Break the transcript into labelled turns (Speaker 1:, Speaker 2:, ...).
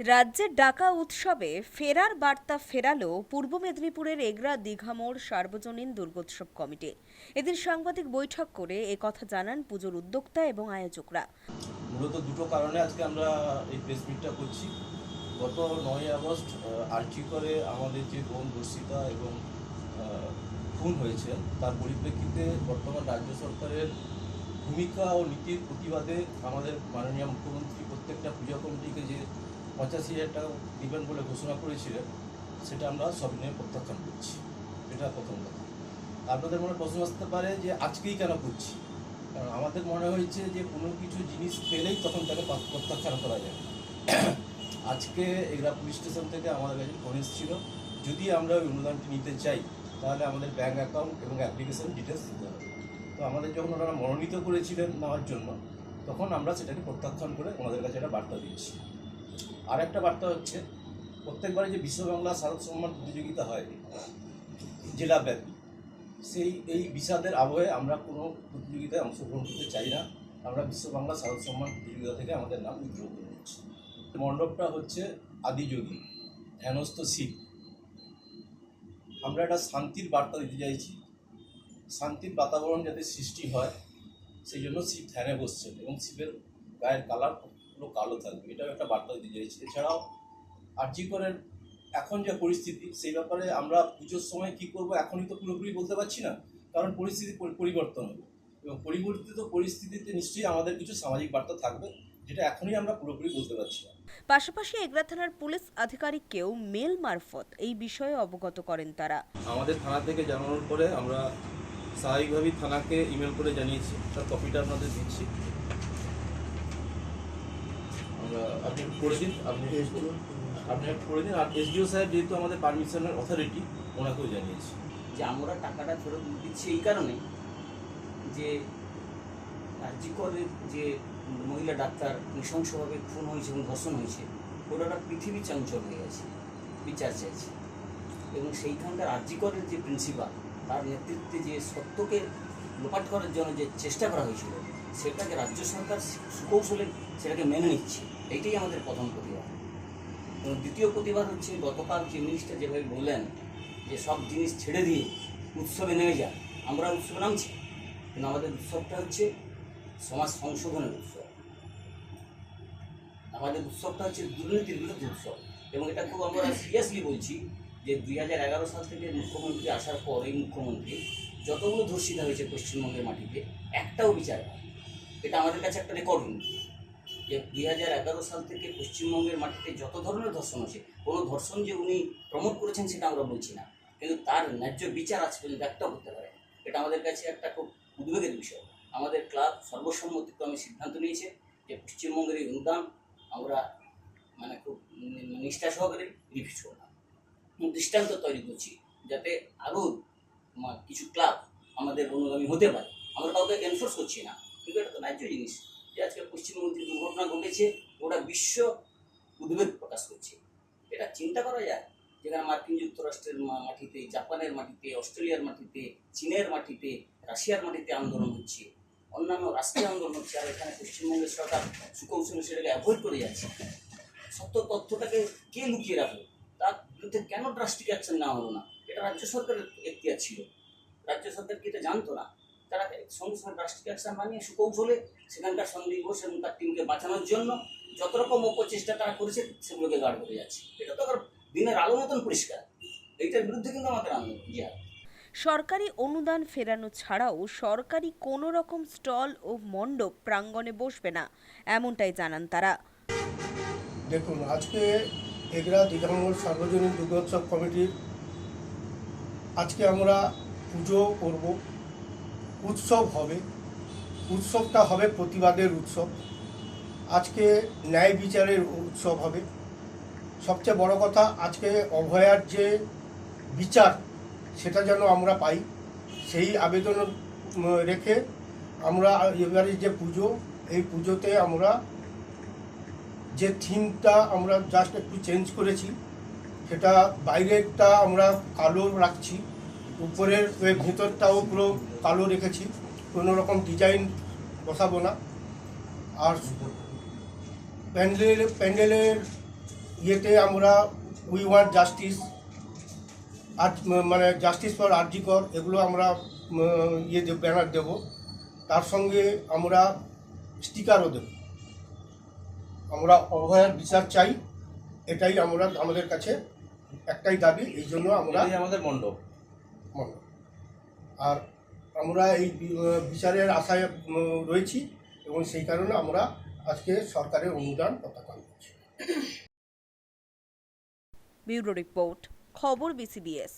Speaker 1: রাজ্যের ডাকা উৎসবে ফেরার বার্তা ফেরালো পূর্ব মেদিনীপুরের এগরা দীঘামোড় সার্বজনীন দুর্গোৎসব কমিটি। এদিন সাংবাদিক বৈঠক করে এ কথা জানান পুজোর উদ্যোক্তা এবং আয়োজকরা।
Speaker 2: মূলত দুটো কারণে আজকে আমরা এই প্রেস মিটটা করছি। গত নয় আগস্ট আর্জি করে আমাদের যে বোন দর্শিতা এবং খুন হয়েছে, তার পরিপ্রেক্ষিতে বর্তমান রাজ্য সরকারের ভূমিকা ও নীতির প্রতিবাদে আমাদের মাননীয় মুখ্যমন্ত্রী প্রত্যেকটা পূজা কমিটিকে যে পঁচাশি হাজার টাকা দিবেন বলে ঘোষণা করেছিলেন সেটা আমরা সবিনয়ে প্রত্যাখ্যান করছি। এটা প্রথম কথা। আপনাদের মনে প্রশ্ন আসতে পারে যে আজকেই কেন করছি? কারণ আমাদের মনে হয়েছে যে কোনো কিছু জিনিস পেলেই তখন তাকে প্রত্যাখ্যান করা যায়। আজকে এগুলা পুলিশ স্টেশন থেকে আমাদের কাছে ফোন এসেছিল, যদি আমরা ওই অনুদানটি নিতে চাই, তাহলে আমাদের ব্যাঙ্ক অ্যাকাউন্ট এবং অ্যাপ্লিকেশন ডিটেলস দিতে হবে। তো আমাদের যখন ওনারা মনোনীত করেছিলেন নেওয়ার জন্য, তখন আমরা সেটাকে প্রত্যাখ্যান করে ওনাদের কাছে একটা বার্তা দিয়েছি। আর একটা বার্তা হচ্ছে, প্রত্যেকবারে যে বিশ্ব বাংলা শারদ সম্মান প্রতিযোগিতা হয় জেলাব্যাপী সেই, এই বিষাদের আবহে আমরা কোনো প্রতিযোগিতায় অংশগ্রহণ করতে চাই না। আমরা বিশ্ব বাংলা শারদ সম্মান প্রতিযোগিতা থেকে আমাদের নাম উইথড্র করে নিচ্ছি। মণ্ডপটা হচ্ছে আদিযোগী ধ্যানস্থ শিব। আমরা একটা শান্তির বার্তা দিতে চাইছি। শান্তির বাতাবরণ যাতে সৃষ্টি হয়, সেই জন্য শিব ধ্যানে বসছেন এবং শিবের গায়ের কালার পুরো কালো থাকবে। এটাও একটা বার্তা দিতে চাইছি। এছাড়াও আর্জি করেন এখন যে পরিস্থিতি সেই ব্যাপারে আমরা পুজোর সময় কি করব এখনই তো পুরোপুরি বলতে পারছি না কারণ পরিস্থিতি পরিবর্তন হবে। এবং পরিবর্তিত পরিস্থিতিতে নিশ্চয়ই আমাদের কিছু সামাজিক বার্তা থাকবে যেটা এখনই আমরা পুরোপুরি বলতে পারছি না।
Speaker 1: পাশাপাশি এগরা থানার পুলিশ আধিকারিককেও মেল মারফত এই বিষয়ে অবগত করেন তারা।
Speaker 2: আমাদের থানা থেকে জানানোর পরে আমরা স্বাভাবিকভাবেই থানাকে ইমেল করে জানিয়েছি। তার কপিটা আপনাদের দিচ্ছি। আপনি করে দিন আপনি আপনি করে দিন আর এসডিও সাহেব যেহেতু আমাদের পারমিশনের অথরিটি ওনাকেও জানিয়েছি।
Speaker 3: যে আমরা টাকাটা ফেরত দিচ্ছি এই কারণে যে রাজ্যকরের যে মহিলা ডাক্তার নৃশংসভাবে খুন হয়েছে এবং ধর্ষণ হয়েছে ওটা পৃথিবী চঞ্চল হয়ে গেছে বিচার চাইছে। এবং সেইখানকার রাজ্যকরের যে প্রিন্সিপাল তার নেতৃত্বে যে সত্যকে লোপাট করার জন্য যে চেষ্টা করা হয়েছিল সেটাকে রাজ্য সরকার সুকৌশলে সেটাকে মেনে নিচ্ছে। এইটাই আমাদের প্রথম প্রতিবাদ। এবং দ্বিতীয় প্রতিবাদ হচ্ছে গতকাল চিফ মিনিস্টার যেভাবে বললেন যে সব জিনিস ছেড়ে দিয়ে উৎসবে নেমে যায় আমরা উৎসবে নামছি। কিন্তু আমাদের উৎসবটা হচ্ছে সমাজ সংশোধনের উৎসব। আমাদের উৎসবটা হচ্ছে দুর্নীতির বিরুদ্ধে উৎসব। এবং এটা খুব আমরা সিরিয়াসলি বলছি যে দুই হাজার এগারো সাল থেকে মুখ্যমন্ত্রী আসার পর এই মুখ্যমন্ত্রী যতগুলো ধর্ষিতা হয়েছে পশ্চিমবঙ্গের মাটিতে, একটাও বিচার এটা আমাদের কাছে একটা রেকর্ড যে দুই হাজার এগারো সাল থেকে পশ্চিমবঙ্গের মাটিতে যত ধরনের ধর্ষণ হয়েছে, কোনো ধর্ষণ যে উনি প্রমোট করেছেন সেটা আমরা বলছি না। কিন্তু তার ন্যায্য বিচার আজ পর্যন্ত একটাও করতে পারে। এটা আমাদের কাছে একটা খুব উদ্বেগের বিষয়। আমাদের ক্লাব সর্বসম্মতিক্রমে সিদ্ধান্ত নিয়েছে যে পশ্চিমবঙ্গের এই অনুদান আমরা মানে খুব নিষ্ঠা সহকারে রিভিউ করলাম দৃষ্টান্ত তৈরি করছি যাতে আরও কিছু ক্লাব আমাদের অনুগামী হতে পারে। আমরা কাউকে এনফোর্স করছি না। কিন্তু এটা তো ন্যায্য জিনিস। যে আজকে পশ্চিমবঙ্গে দুর্ঘটনা ঘটেছে, গোটা বিশ্ব উদ্বেগ প্রকাশ করছে। এটা চিন্তা করা যায়? যেখানে মার্কিন যুক্তরাষ্ট্রের মাটিতে, জাপানের মাটিতে, অস্ট্রেলিয়ার মাটিতে, চীনের মাটিতে, রাশিয়ার মাটিতে আন্দোলন হচ্ছে। অন্যান্য রাষ্ট্রীয় আন্দোলন হচ্ছে, আর এখানে পশ্চিমবঙ্গের সরকার সুকৌশলে সেটাকে অ্যাভয়েড করে যাচ্ছে। সত্য তথ্যটাকে কে লুকিয়ে রাখল? তার বিরুদ্ধে কেন ড্রাস্টিক অ্যাকশন নেওয়া হলো না? এটা রাজ্য সরকারের এখতিয়ার ছিল। রাজ্য সরকার কি এটা জানতো না? তারা অ্যাকশন বানিয়ে সুকৌশলে সেখানকার সন্দীপ ঘোষ এবং তার টিমকে বাঁচানোর জন্য যত রকম অপচেষ্টা তারা করেছে সেগুলোকে গার্ড করে যাচ্ছে। এটা তো আবার দিনের আলো মতন পরিষ্কার। এইটার বিরুদ্ধে কিন্তু আমাদের আন্দোলন জিহাদ
Speaker 1: সরকারি অনুদান ফেরানো ছাড়াও সরকারি কোনো রকম স্টল ও মণ্ডপ প্রাঙ্গণে বসবে না এমনটাই জানান তারা।
Speaker 4: দেখুন আজকে এগরা দীঘামঙ্গল সার্বজনীন দুর্গোৎসব কমিটির আজকে আমরা পুজো করব। উৎসব হবে। উৎসবটা হবে প্রতিবাদের উৎসব। আজকে ন্যায় বিচারের উৎসব হবে। সবচেয়ে বড় কথা, আজকে অভয়ার যে বিচার, সেটা যেন আমরা পাই। সেই আবেদন রেখে আমরা এবারে যে পুজো, এই পুজোতে আমরা যে থিমটা আমরা জাস্ট একটু চেঞ্জ করেছি, সেটা বাইরেরটা আমরা কালো রাখছি। উপরের ওই ভেতরটাও পুরো কালো রেখেছি, কোনো রকম ডিজাইন বসাবো না। আর প্যান্ডেল, প্যান্ডেলের ইয়েতে আমরা উই ওয়ান্ট জাস্টিস আর মানে জাস্টিস ফর আরজিকর এগুলো আমরা ইয়ে দেব ব্যানার দেব। তার সঙ্গে আমরা স্টিকারও দেব। আমরা অভয়ার বিচার চাই, এটাই আমরা, আমাদের কাছে একটাই দাবি, এই জন্য আমরা
Speaker 2: আমাদের মণ্ডপ।
Speaker 4: মনে আর আমরা এই বিচারের আশায় রয়েছি এবং সেই কারণে আমরা আজকে সরকারের অনুদান প্রত্যাখ্যান করছি।
Speaker 1: ব্যুরো রিপোর্ট, খবর বিসিবিএস।